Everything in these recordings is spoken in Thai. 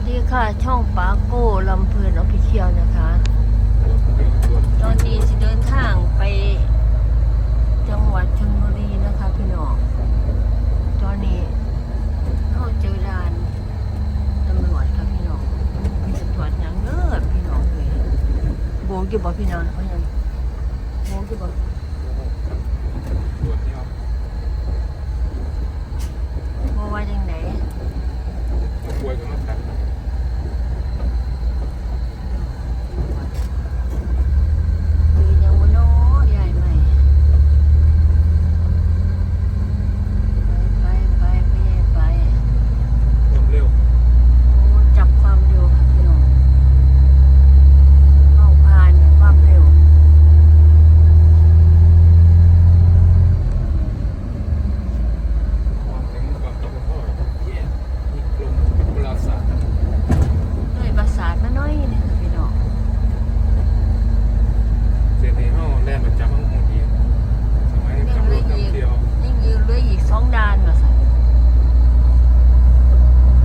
สดีค่ะ ช่องปาโก้ลำเพลินออฟฟิเชียลนะคะ ตอนนี้สิเดินทางไปจังหวัดชลบุรีนะคะพี่น้อง ตอนนี้เข้าเจอด่านตำรวจค่ะพี่น้องมีตำรวจอย่างเลิศพี่น้องเลยโบกอยู่บ่พี่น้องเพราะยังโบกอยู่บ่โบว่าจังไหนคือยังวันน้อยายใหม่ ไปไปไปไปไปโอ้จับความเร็วค่ะพี่น้องเข้าผ่านความเร็ว เลยประสานมาหน้อยหนึงค่ะพี่น้องยังเหลืออีกยังยืนเหลืออีกสองด่านมาสั่น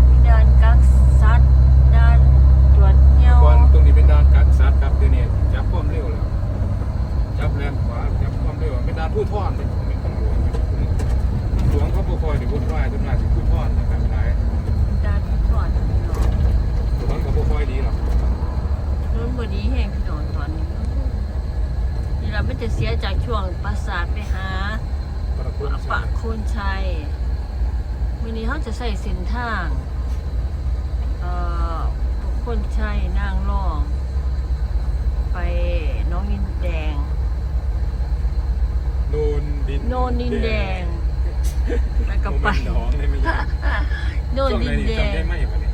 มีด่านกักสัตว์ด่านตรวจเงี้ยว ตรงนี้เป็นด่านกักสัตว์ครับเดี๋ยวนี้จับความเร็วแล้วจับแรงขวาจับความเร็วเป็นด่านผู้ท่อนเลยเป็นตำรวจตำรวจเขาบ่คอยได้วุ่นวายจนน่าสิผู้ท่อนนะครับหลาย ด่านตรวจพี่น้อง ตำรวจก็บ่คอยดีหรอก รถบดีแห้งพี่น้องตอนนี้ นี่เราไม่จะเสียจากช่วงประสาทไปหาประคุณปะโคนชัยวันนี้เขาจะใส่เส้นทางเอ่อปะโคนชัยนางรอง ไปน้องนินแดง โนนดินโนนดินแดง แล้วก็ไปโมเมนต์น้องได้ไหมยังโนนดินแดจำได้งไหมวะเนี่ย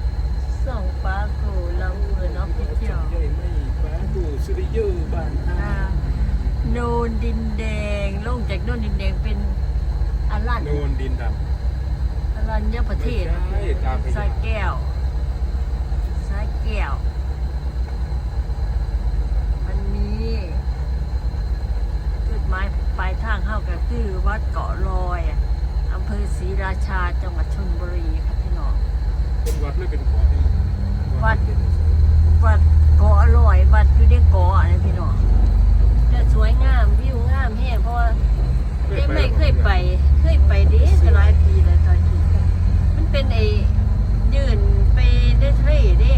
ส่งปลากูลำเงินออฟฟิเชียล จำได้ไหมป้าดูสุริยุบ้านท่า โนนดินแดง ลงจากโนนดินแดงเป็นอารันโนนดินดอารัญญประเทศไม่ใช่ตามไปสายแก้วสายแก้ว มันมีจุดหมายปลายทางเข้าก็คือวัดเกาะลอยอำเภอศรีราชาจังหวัดชลบุรีครับพี่น้องำเป็นวัดหรือเป็นเกาะนี่วัด วัดเกาะลอยวัดอยู่ในเกาะนะพี่น้อง จะสวยงามวิวงามแห่เพราะว่าเคยไม่เคยไป เคยไปดิจะหลายปีเลยตอนนี้มันเป็นไอ้ยืนไปได้ทะเลดิ